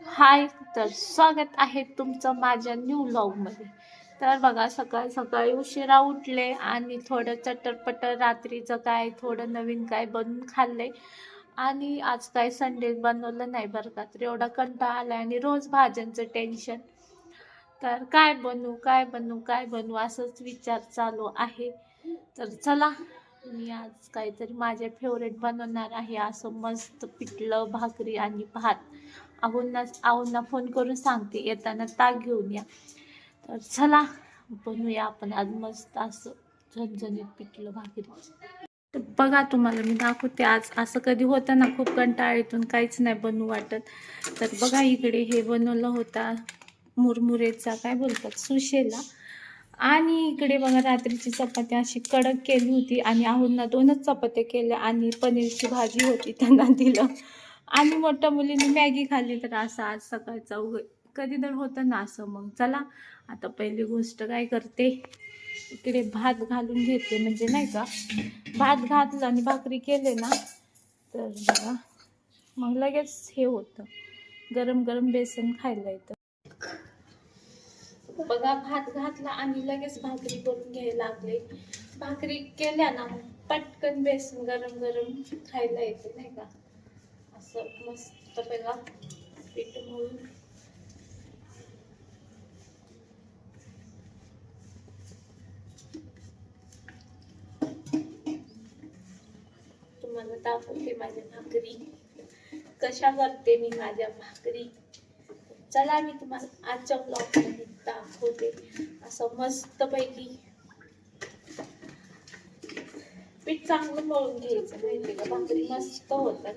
हाय तर स्वागत आहे तुमचं माझ्या न्यू लॉगमध्ये तर बघा सकाळी सकाळी उशिरा उठले आणि थोडं चटरपटर रात्रीचं काय थोडं नवीन काय बनवून खाल्ले. आणि आज काय संडे बनवलं नाही बरं का तर एवढा कंटाळा आला आणि रोज भाज्यांचं टेन्शन तर काय बनवू काय बनवू काय बनवू असंच विचार चालू आहे. तर चला मी आज काहीतरी माझे फेवरेट बनवणार आहे असं मस्त पिठलं भाकरी आणि भात. आहुंना आहुंना फोन करून सांगते. येताना ताक घेऊन या. तर चला बनवूया आपण. आज मस्त असं झणझणीत पिठलं भाकरी. तर बघा तुम्हाला मी दाखवते. आज असं कधी होतं ना खूप कंटाळीतून काहीच नाही बनवू वाटत. तर बघा इकडे हे बनवलं होता मुरमुरेचा काय बोलतात सुशेला. आणि इकडे बघा रात्रीची चपाती अशी कडक केली होती. आणि आहूंना दोनच चपात्या केल्या आणि पनीरची भाजी होती. त्यांना दिलं. आणि मोठ्या मुलीने मॅगी खाल्ली तर असं आज सकाळचा उग कधी तर होतं ना असं मग. चला आता पहिली गोष्ट काय करते? इकडे भात घालून घेते म्हणजे नाही का? भात घातलं आणि भाकरी केले ना तर बघा. मग लगेच हे होतं. गरम गरम बेसन खायला येतं. बघा भात घातला आणि लगेच भाकरी करून घ्यायला लागले. भाकरी केल्या ना मग पटकन बेसन गरम गरम खायला येते नाही का? असं मस्त पहिला पीठ मळून. तुम्हाला दाखवते माझ्या भाकरी. कशा करते मी माझ्या भाकरी. चला मी तुम्हाला आजच्या ब्लॉगमध्ये दाखवते. असं मस्त पैकी पीठ चांगलं मळून घ्यायचं माहिती का? भाकरी मस्त होतात.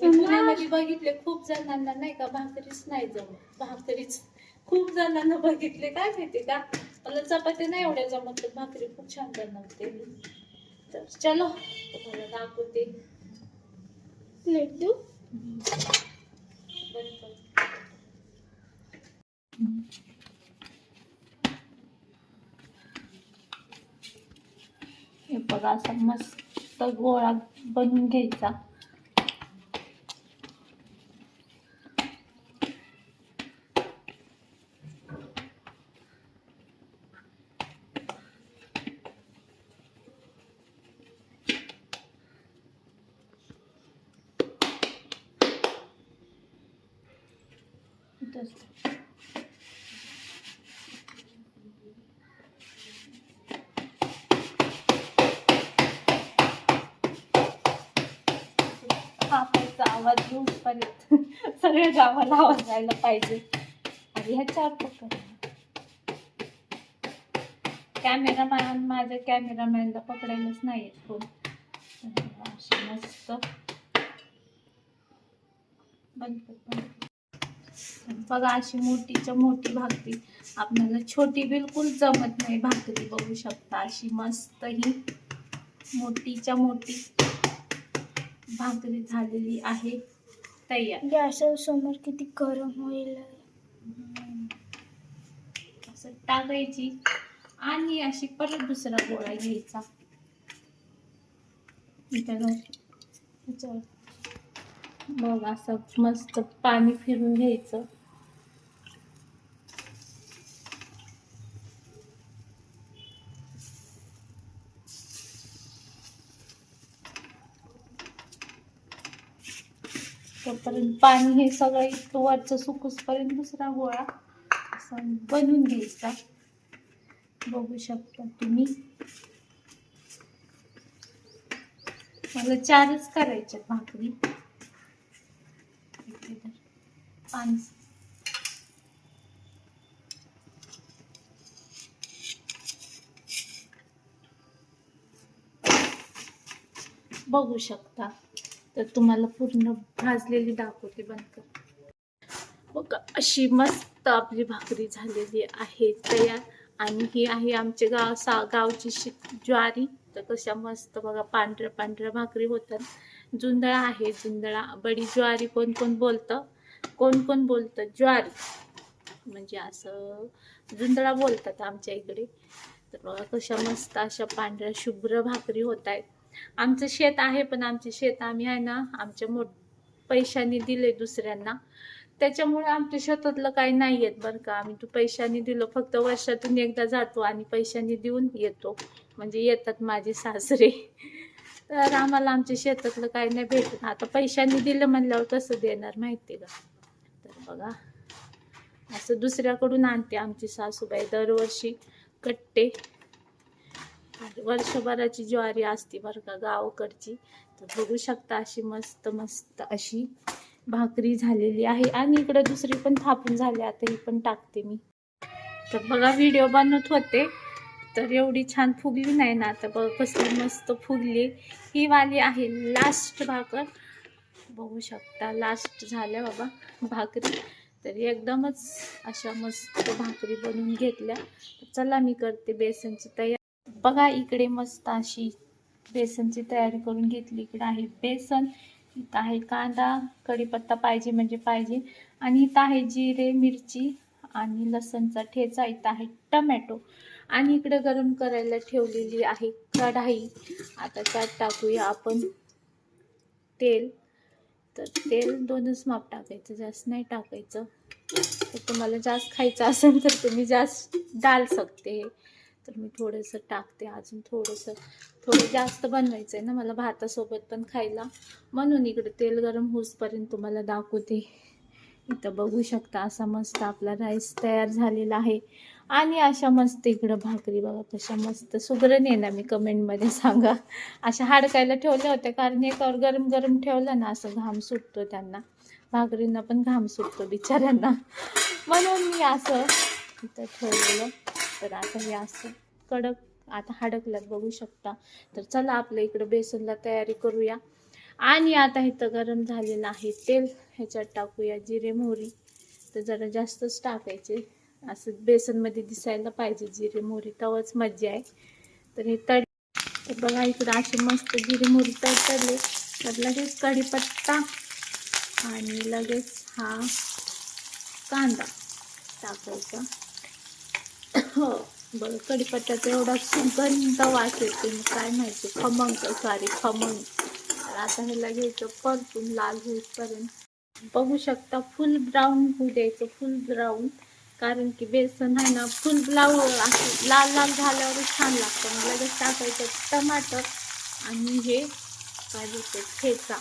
पुण्यामध्ये बघितले खूप जणांना नाही का भाकरीच नाही जमत. भाकरीच खूप जणांना बघितले काय माहिती का? मला चपाती नाही एवढ्या जमत तर भाकरी खूप छान बनवते तर चलो तुम्हाला दाखवते. लड्डू. हे बघा असा मस्त गोळा बनवून घ्यायचा. इथंच. कापायचा आवाज येऊपर्यंत सगळ्या गावाला आवाज जायला पाहिजे. आणि ह्या ह्याच्यावर पकड कॅमेरामॅन माझ्या कॅमेरामॅनला पकडायलाच नाही येत फोन अशी मस्त. बंद बंद बघा अशी मोठीच्या मोठी भाकरी. आपल्याला छोटी बिलकुल जमत नाही भाकरी बघू शकता. अशी मस्त ही मोठीच्या मोठी भाकरी झालेली आहे. तयार. गॅसा समोर किती गरम होईल. असं टाकायची आणि अशी परत दुसरा गोळा घ्यायचा. त्याला ह्याच्यावर मग असं मस्त पाणी फिरून घ्यायचं. तोपर्यंत पाणी हे सगळं इतकं वरचं सुकूसपर्यंत दुसरा गोळा असा बनवून घ्यायचा. बघू शकता तुम्ही. मला चारच करायच्या भाकरी. इथे तर पाणी बघू शकता तर तुम्हाला पूर्ण भाजलेली दाखवते बंद कर बघा अशी मस्त आपली भाकरी झालेली आहे तयार आणि ही आहे आमच्या गाव सा गावची ज्वारी तर कशा मस्त बघा पांढऱ्या पांढऱ्या भाकरी होतात जुंदळा आहे जुंदळा बडी ज्वारी कोण कोण बोलतं? कोण कोण बोलतं? ज्वारी. म्हणजे असं जुंदळा बोलतात आमच्या इकडे. तर बघा कशा मस्त अशा पांढऱ्या शुभ्र भाकरी होत आहेत आमचं शेत आहे पण आमचे शेत आम्ही आहे ना आमच्या मोठ पैशाने दिले दुसऱ्यांना. त्याच्यामुळे आमच्या शेतातलं काही नाही येत बरं का. आम्ही तू पैशाने दिलं फक्त वर्षातून एकदा जातो आणि पैशाने देऊन येतो. म्हणजे येतात माझे सासरे. तर आम्हाला आमच्या शेतातलं काही नाही भेटत. आता पैशाने दिलं म्हणल्यावर कसं देणार माहिती का? तर बघा. असं दुसऱ्याकडून आणते आमची सासूबाई दरवर्षी कट्टे. वर्षभराची ज्वारी असते बरं का गावाकडची. तर बघू शकता अशी मस्त मस्त अशी भाकरी झालेली आहे. आणि इकडं दुसरी पण थापून झाली. आता ही पण टाकते मी. तर बघा व्हिडिओ बनवत होते. तर एवढी छान फुगली नाही ना. आता बघ कसली मस्त फुगली. ही वाली आहे लास्ट भाकर. बघू शकता लास्ट झाल्या बाबा भाकरी. तर एकदमच अशा मस्त भाकरी बनवून घेतल्या. चला मी करते बेसनची तयारी. बघा इकडे मस्त अशी बेसनची तयारी करून घेतली. इकडे आहे बेसन इथं आहे कांदा कढीपत्ता पाहिजे म्हणजे पाहिजे. आणि इथं आहे जिरे मिरची आणि लसणचा ठेचा इथं आहे टमॅटो. आणि इकडे गरम करायला ठेवलेली आहे कढाई. आता त्यात टाकूया आपण तेल. तर तेल दोनच माप टाकायचं जास्त नाही टाकायचं. तर तुम्हाला जास्त खायचं असेल तर तुम्ही जास्त डाल सकते तर मी थोडंसं टाकते. अजून थोडंसं थोडं जास्त बनवायचं आहे ना मला भातासोबत पण खायला. म्हणून इकडे तेल गरम होऊसपर्यंत तुम्हाला दाखवते. इथं बघू शकता असा मस्त आपला राईस तयार झालेला आहे. आणि अशा मस्त इकडं भाकरी बघा कशा मस्त सुगरण आहे. ना मी कमेंटमध्ये सांगा. अशा हाडकायला ठेवल्या होत्या कारण एकावर गरम गरम ठेवलं ना असं घाम सुटतो त्यांना. भाकरींना पण घाम सुटतो बिचाऱ्यांना. म्हणून मी असं इथं ठेवलेलं. तर आता हे असं कडक आता हाडकल्यात बघू शकता. तर चला आपल्या इकडं बेसनला तयारी करूया. आणि आता इथं गरम झालेलं आहे. तेल ह्याच्यात टाकूया जिरे मोहरी. तर जरा जास्तच टाकायचे. असं बेसनमध्ये दिसायला पाहिजे जिरे मोहरी. तवच मज्जा आहे. तर हे तड तर बघा इकडं असे मस्त जिरे मोहरी तडतडले. तर लगेच कढीपत्ता आणि लगेच हा कांदा टाकायचा. हो बरं कढीपत्त्याचा एवढा सुगंध वास येते. काय माहिती खमंग सॉरी खमंग. तर आता ह्याला घ्यायचं परतून लाल होईपर्यंत. बघू शकता फुल ब्राऊन होऊ द्यायचं फुल ब्राऊन कारण की बेसन आहे ना फुल ब्लाऊ असं लाल लाल झाल्यावरच छान लागतं. मग लगेच टाकायचं टमाटर आणि हे काय बोलते ठेचा.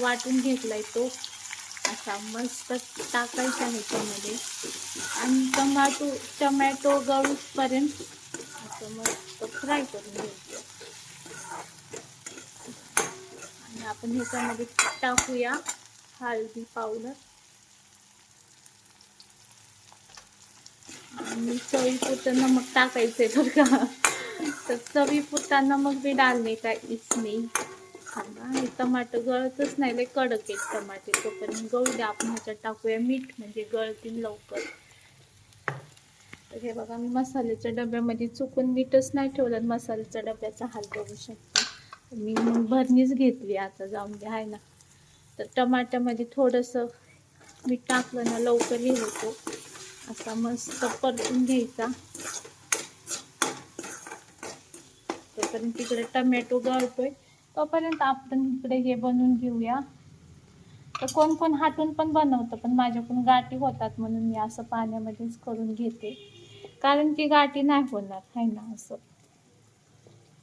वाटून घेतलाय तो. असा मस्त टाकायचा ह्याच्यामध्ये आणि टमाटो टमॅटो गळूपर्यंत असं मस्त फ्राय करून घ्यायचं. आणि आपण ह्याच्यामध्ये टाकूया हळदी पावडर. आणि चवीपुरतं नमक टाकायचंय बरं का. तर चवीपुरता नमक बी डालणे का इसमे आणि टमाटो टमाटर गळतच नाही लय कडक आहेत टमाटे. तोपर्यंत गळू द्या आपण ह्याच्यात टाकूया मीठ म्हणजे गळतील लवकर. तर हे बघा मी मसाल्याच्या डब्यामध्ये चुकून मीठच नाही ठेवलं मसाल्याच्या डब्याचा हाल करू शकतो. मी मग भरणीच घेतली आता जाऊन दे आहे ना तर टमाट्यामध्ये थोडंसं मी टाकलं ना लवकर हे होतो. असा मस्त परतून घ्यायचा. तोपर्यंत तिकडे टमॅटो गळतोय. तोपर्यंत आपण इकडे हे बनवून घेऊया. तर कोण कोण हातून पण बनवतं पण माझ्याकडून गाठी होतात म्हणून मी असं पाण्यामध्येच करून घेते. कारण की गाठी नाही होणार आहे ना असं.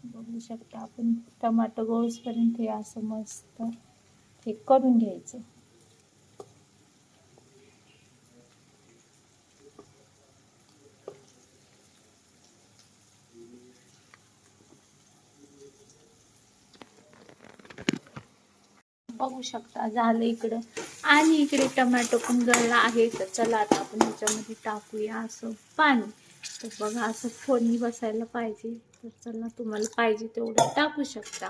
बघू शकता आपण. टमाटो गोळसपर्यंत हे असं मस्त हे करून घ्यायचं. बघू शकता झालं इकडं. आणि इकडे टमॅटो पण गळला आहे. तर चला आता आपण ह्याच्यामध्ये टाकूया असं पाणी. तर बघा असं फोडणी बसायला पाहिजे. तर चला तुम्हाला पाहिजे तेवढं टाकू शकता.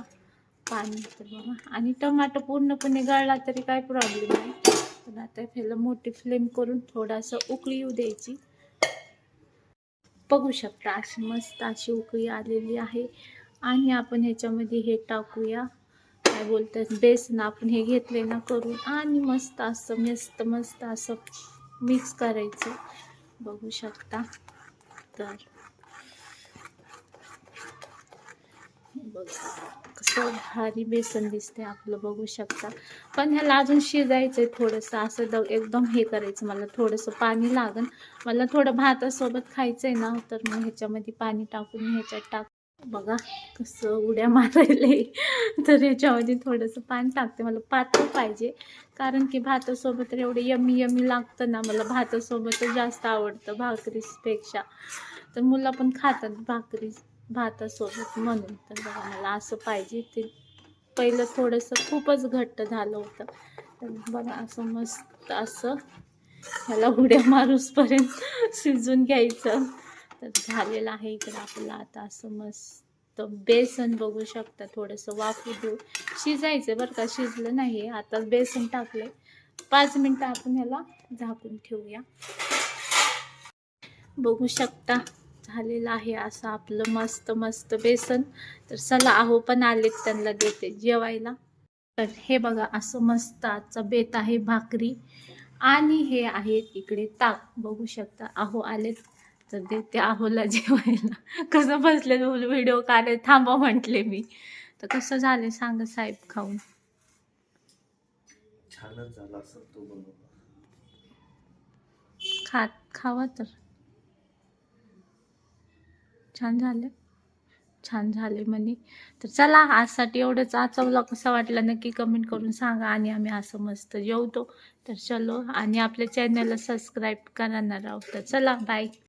पाणी तर बघा. आणि टमाटो पूर्णपणे गळला तरी काय प्रॉब्लेम नाही. पण आता ह्याला मोठी फ्लेम करून थोडासा उकळी येऊ द्यायची. बघू शकता अशी मस्त अशी उकळी आलेली आहे. आणि आपण ह्याच्यामध्ये हे टाकूया. काय बोलतात बेसन आपण हे घेतले ना करून. आणि मस्त असं मस्त मस्त असं मिक्स करायचं. बघू शकता. तर बघा कसं भारी बेसन दिसते आपलं बघू शकता. पण ह्याला अजून शिजायचं आहे थोडंसं असं द एकदम हे करायचं मला थोडंसं पाणी लागन. मला थोडं भातासोबत खायचं आहे ना तर मग ह्याच्यामध्ये पाणी टाकून ह्याच्यात टाक बघा कसं उड्या मारायला तर ह्याच्यामध्ये थोडंसं पाणी टाकते मला पातळ पाहिजे. कारण की भातासोबत तर एवढं यमी यमी लागतं ना मला भातासोबतच जास्त आवडतं भाकरीपेक्षा. तर मुलं पण खातात भाकरी. भातासोबत म्हणून. तर बघा मला असं पाहिजे ते पहिलं थोडंसं खूपच घट्ट झालं होतं. तर बघा असं मस्त असं ह्याला उड्या मारूसपर्यंत शिजून घ्यायचं. तर झालेलं आहे इकडं आपलं. आता असं मस्त बेसन बघू शकता. थोडंसं वाफू देऊ शिजायचं बरं का. शिजलं नाही आता बेसन टाकलं पाच मिनटं आपण ह्याला झाकून ठेवूया. बघू शकता. झालेलं आहे असं आपलं मस्त मस्त बेसन. तर चला आहो पण आलेत त्यांना देते जेवायला. तर हे बघा असं मस्त आजचा बेत आहे भाकरी. आणि हे आहे इकडे ताक. बघू शकता आहो आलेत. तर देते आहोला जेवायला. कसं बसले व्हिडिओ काढे थांबा म्हटले मी. तर कसं झालं सांगा साहेब खाऊन. छानच झाला खात खावा तर. छान झालं. छान झाले म्हणे. तर चला आजसाठी एवढंच. आजचा कसं कसा वाटला नक्की कमेंट करून सांगा आणि आम्ही असं मस्त जेवतो. तर चलो आणि आपल्या चॅनलला सबस्क्राईब करणार आहोत तर चला बाय